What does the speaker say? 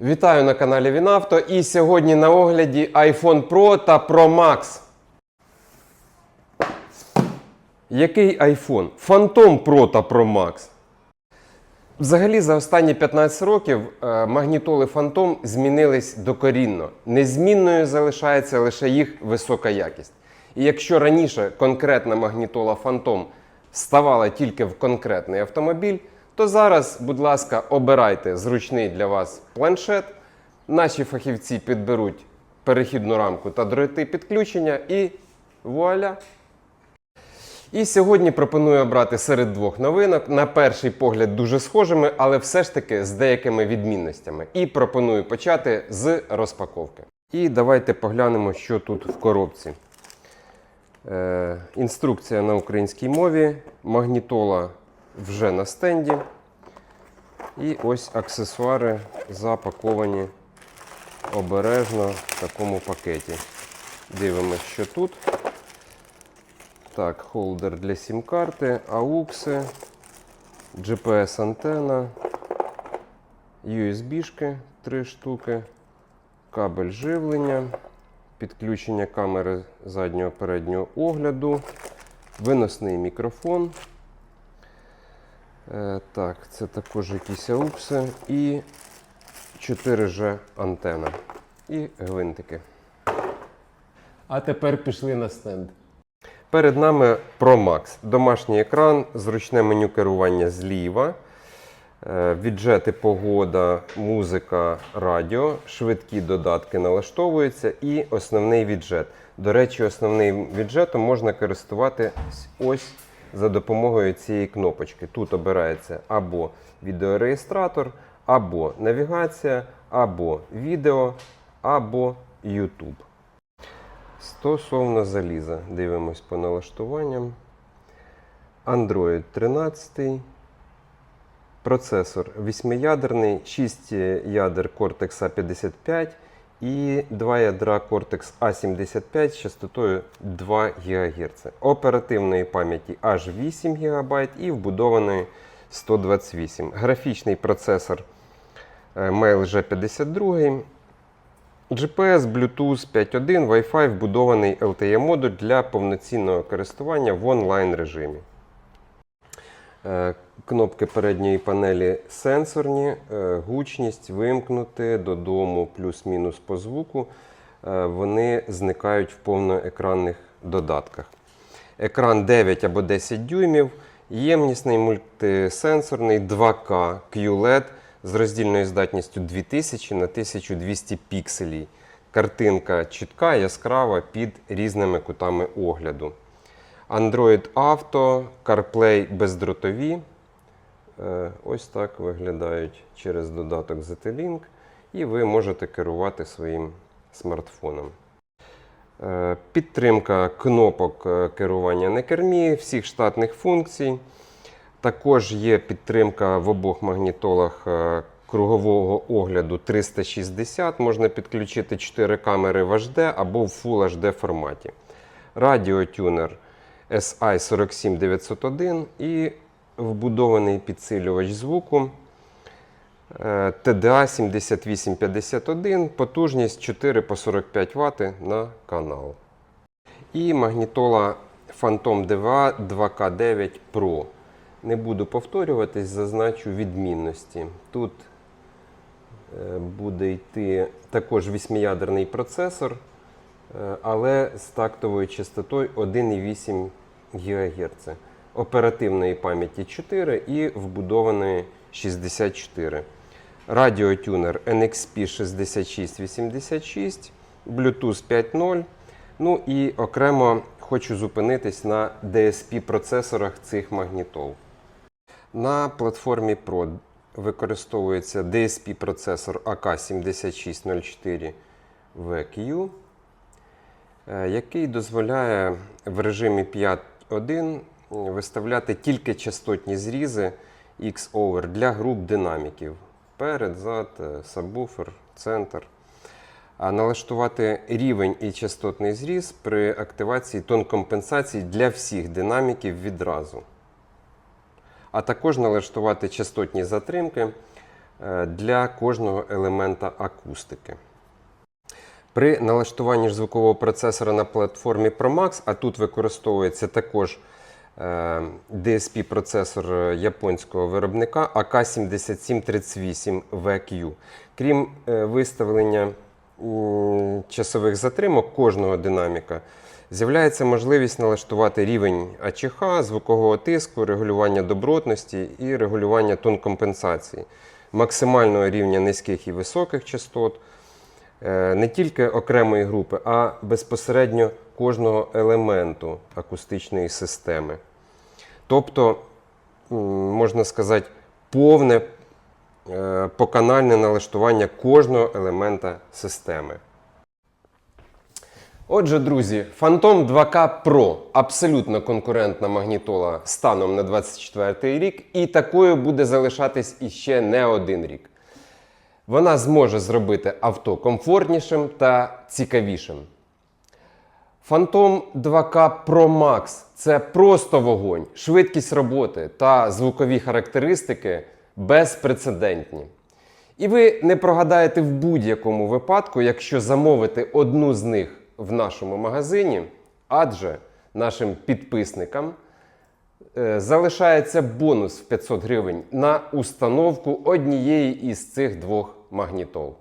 Вітаю на каналі Вінавто і сьогодні на огляді iPhone Pro та Pro Max. Який iPhone? Phantom Pro та Pro Max. Взагалі, за останні 15 років е, магнітоли Phantom змінились докорінно. Незмінною залишається лише їх висока якість. І якщо раніше конкретна магнітола Phantom ставала тільки в конкретний автомобіль, то зараз, будь ласка, обирайте зручний для вас планшет. Наші фахівці підберуть перехідну рамку та дроти підключення і вуаля! І сьогодні пропоную обрати серед двох новинок, на перший погляд дуже схожими, але все ж таки з деякими відмінностями. І пропоную почати з розпаковки. І давайте поглянемо, що тут в коробці. Е, інструкція на українській мові, магнітола вже на стенді. І ось аксесуари запаковані обережно в такому пакеті. Дивимося, що тут. Так, холдер для сім-карти, аукси, GPS-антена, USB-шки 3 штуки, кабель живлення, підключення камери заднього переднього огляду, виносний мікрофон. Е, так, це також якісь аукси і 4G антена. І гвинтики. А тепер пішли на стенд. Перед нами Pro Max. Домашній екран, зручне меню керування зліва, е, віджети погода, музика, радіо, швидкі додатки налаштовуються і основний віджет. До речі, основним віджетом можна користуватись ось за допомогою цієї кнопочки. Тут обирається або відеореєстратор, або навігація, або відео, або YouTube. Стосовно заліза, дивимось по налаштуванням. Android 13. Процесор 8-ядерний, 6 ядер Cortex A55 і 2 ядра Cortex A75 з частотою 2 ГГц. Оперативної пам'яті аж 8 ГБ і вбудованої 128 Графічний процесор е, Mail G52. GPS, Bluetooth 5.1, Wi-Fi вбудований LTE модуль для повноцінного користування в онлайн режимі. Кнопки передньої панелі сенсорні, е, гучність вимкнути додому плюс-мінус по звуку. Е, Вони зникають в повноекранних додатках. Екран 9 або 10 дюймів, ємнісний мультисенсорний 2К QLED з роздільною здатністю 2000 на 1200 пікселів. Картинка чітка, яскрава під різними кутами огляду. Android Auto, CarPlay бездротові. Е, Ось так виглядають через додаток ZT-Link. І ви можете керувати своїм смартфоном. Е, Підтримка кнопок е, керування на кермі, всіх штатних функцій. Також є підтримка в обох магнітолах кругового огляду 360. Можна підключити 4 камери в HD або в Full HD форматі. Радіотюнер SI47901 і вбудований підсилювач звуку е, TDA 7851, потужність 4 по 45 Вт на канал. І магнітола Phantom DVA 2K9 Pro. Не буду повторюватись, зазначу відмінності. Тут е, буде йти також 8-ядерний процесор, е, але з тактовою частотою 1,8 ГГц. Оперативної пам'яті 4 і вбудованої 64. Радіотюнер NXP 6686, Bluetooth 5.0. Ну і окремо хочу зупинитись на DSP-процесорах цих магнітол. На платформі Pro використовується DSP-процесор AK7604 VQ, який дозволяє в режимі 5.1 виставляти тільки частотні зрізи X-over для груп динаміків. Перед, зад, е, сабвуфер, центр. А налаштувати рівень і частотний зріз при активації тон компенсації для всіх динаміків відразу. А також налаштувати частотні затримки е, для кожного елемента акустики. При налаштуванні звукового процесора на платформі ProMax, а тут використовується також е, DSP-процесор японського виробника AK7738VQ. Крім е, виставлення часових затримок кожного динаміка, з'являється можливість налаштувати рівень АЧХ, звукового тиску, регулювання добротності і регулювання тон компенсації, максимального рівня низьких і високих частот не тільки окремої групи, а безпосередньо кожного елементу акустичної системи. Тобто, можна сказати, повне е, поканальне налаштування кожного елемента системи. Отже, друзі, Phantom 2K Pro абсолютно конкурентна магнітола станом на 24 рік, і такою буде залишатись іще не один рік. Вона зможе зробити авто комфортнішим та цікавішим. Phantom 2K Pro Max це просто вогонь, швидкість роботи та звукові характеристики безпрецедентні. І ви не прогадаєте в будь-якому випадку, якщо замовите одну з них в нашому магазині, адже нашим підписникам залишається бонус в 500 гривень на установку однієї із цих двох магнітол.